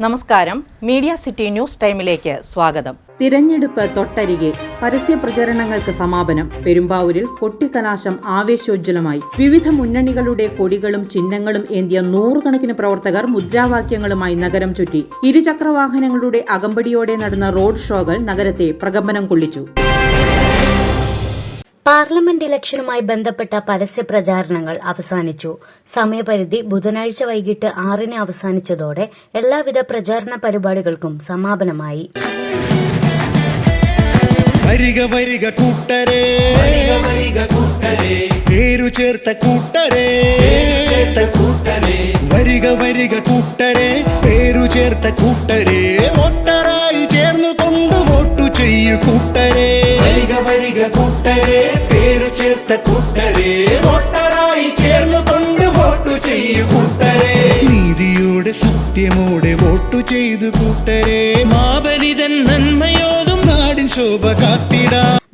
നമസ്കാരം. Media city news ടൈമിലേക്ക് സ്വാഗതം. തിരഞ്ഞെടുപ്പ് തൊട്ടരികെ പരസ്യ പ്രചരണങ്ങൾക്ക് സമാപനം. പെരുമ്പാവൂരിൽ കൊട്ടിക്കലാശം ആവേശോജ്വലമായി വിവിധ മുന്നണികളുടെ കൊടികളും ചിഹ്നങ്ങളും ഏന്തിയ നൂറുകണക്കിന് പ്രവർത്തകർ മുദ്രാവാക്യങ്ങളുമായി നഗരം ചുറ്റി. ഇരുചക്രവാഹനങ്ങളുടെ അകമ്പടിയോടെ നടന്ന റോഡ് ഷോകൾ നഗരത്തെ പ്രകമ്പനം കൊള്ളിച്ചു. പാർലമെന്റ് ഇലക്ഷനുമായി ബന്ധപ്പെട്ട പരസ്യ പ്രചാരണങ്ങൾ അവസാനിച്ചു. സമയപരിധി ബുധനാഴ്ച വൈകിട്ട് ആറിന് അവസാനിച്ചതോടെ എല്ലാവിധ പ്രചാരണ പരിപാടികൾക്കും സമാപനമായി. വരിക വരിക കൂട്ടരേ. പേരു ചേർത്ത കൂട്ടരേ. വരിക വരിക കൂട്ടരേ. പേരു ചേർത്ത കൂട്ടരേ. വോട്ടറായി ചേർന്നു കൊണ്ട് വോട്ടു ചെയ്യു കൂട്ടരെ. വരിക കൂട്ടരെ പേരു ചേർത്ത കൂട്ടരെ വോട്ടറായി ചേർന്നു കൊണ്ട് വോട്ടു ചെയ്യു കൂട്ടരെ. നീതിയോടെ സത്യമോടെ വോട്ടു ചെയ്തു കൂട്ടരെ. മാബലിതൻ നന്മയോടും നാടിൻ ശോഭ കാത്തിടാ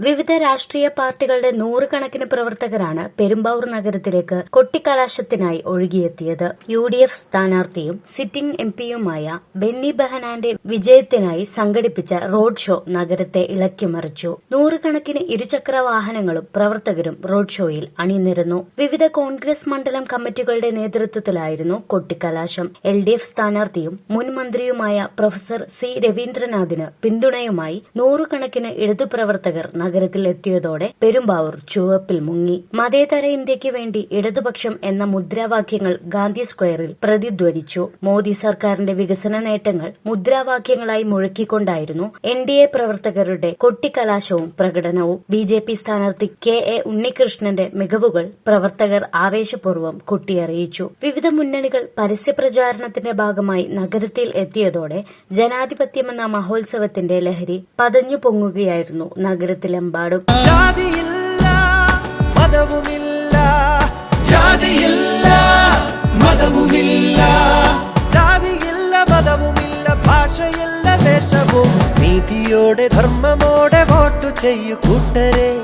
വിവിധ രാഷ്ട്രീയ പാർട്ടികളുടെ നൂറുകണക്കിന് പ്രവർത്തകരാണ് പെരുമ്പാവൂർ നഗരത്തിലേക്ക് കൊട്ടിക്കലാശത്തിനായി ഒഴുകിയെത്തിയത്. യു ഡി എഫ് സ്ഥാനാർത്ഥിയും സിറ്റിംഗ് എം പിയുമായ ബെന്നി ബെഹനാന്റെ വിജയത്തിനായി സംഘടിപ്പിച്ച റോഡ് ഷോ നഗരത്തെ ഇളക്കിമറിച്ചു നൂറുകണക്കിന് ഇരുചക്ര വാഹനങ്ങളും പ്രവർത്തകരും റോഡ് ഷോയിൽ അണിനിരന്നു. വിവിധ കോൺഗ്രസ് മണ്ഡലം കമ്മിറ്റികളുടെ നേതൃത്വത്തിലായിരുന്നു കൊട്ടിക്കലാശം. എൽ ഡി എഫ് സ്ഥാനാർത്ഥിയും മുൻ മന്ത്രിയുമായ പ്രൊഫസർ സി രവീന്ദ്രനാഥിന് പിന്തുണയുമായി നൂറുകണക്കിന് ഇടതുപ്രവർത്തകർ നഗരത്തിൽ എത്തിയതോടെ പെരുമ്പാവൂർ ചുവപ്പിൽ മുങ്ങി. മതേതര ഇന്ത്യയ്ക്ക് വേണ്ടി ഇടതുപക്ഷം എന്ന മുദ്രാവാക്യങ്ങൾ ഗാന്ധി സ്ക്വയറിൽ പ്രതിധ്വനിച്ചു. മോദി സർക്കാരിന്റെ വികസന നേട്ടങ്ങൾ മുദ്രാവാക്യങ്ങളായി മുഴക്കിക്കൊണ്ടായിരുന്നു എൻ ഡി എ പ്രവർത്തകരുടെ കൊട്ടിക്കലാശവും പ്രകടനവും. ബി ജെ പി സ്ഥാനാർത്ഥി കെ എ ഉണ്ണികൃഷ്ണന്റെ മികവുകൾ പ്രവർത്തകർ ആവേശപൂർവം കൊട്ടിയറിയിച്ചു. വിവിധ മുന്നണികൾ പരസ്യപ്രചാരണത്തിന്റെ ഭാഗമായി നഗരത്തിൽ എത്തിയതോടെ ജനാധിപത്യമെന്ന മഹോത്സവത്തിന്റെ ലഹരി പതഞ്ഞു പൊങ്ങുകയായിരുന്നു നഗരത്തിലെമ്പാടും മതവുമില്ല. ഭാഷയില്ല വേഷവും നീതിയോടെ ധർമ്മമോടെ വോട്ടു ചെയ്യൂ കൂട്ടരെ.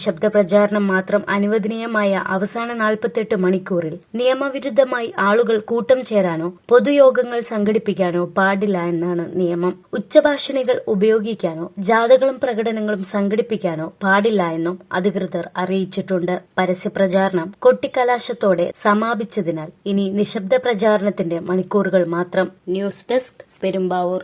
നിശബ്ദ പ്രചാരണം മാത്രം അനുവദനീയമായ അവസാന നാൽപ്പത്തെട്ട് മണിക്കൂറിൽ നിയമവിരുദ്ധമായി ആളുകൾ കൂട്ടം ചേരാനോ പൊതുയോഗങ്ങൾ സംഘടിപ്പിക്കാനോ പാടില്ല എന്നാണ് നിയമം. ഉച്ചഭാഷണികൾ ഉപയോഗിക്കാനോ ജാഥകളും പ്രകടനങ്ങളും സംഘടിപ്പിക്കാനോ പാടില്ല എന്നും അധികൃതർ അറിയിച്ചിട്ടുണ്ട്. പരസ്യപ്രചാരണം കൊട്ടിക്കലാശത്തോടെ സമാപിച്ചതിനാൽ ഇനി നിശബ്ദ പ്രചാരണത്തിന്റെ മണിക്കൂറുകൾ മാത്രം. News desk Perumbavoor.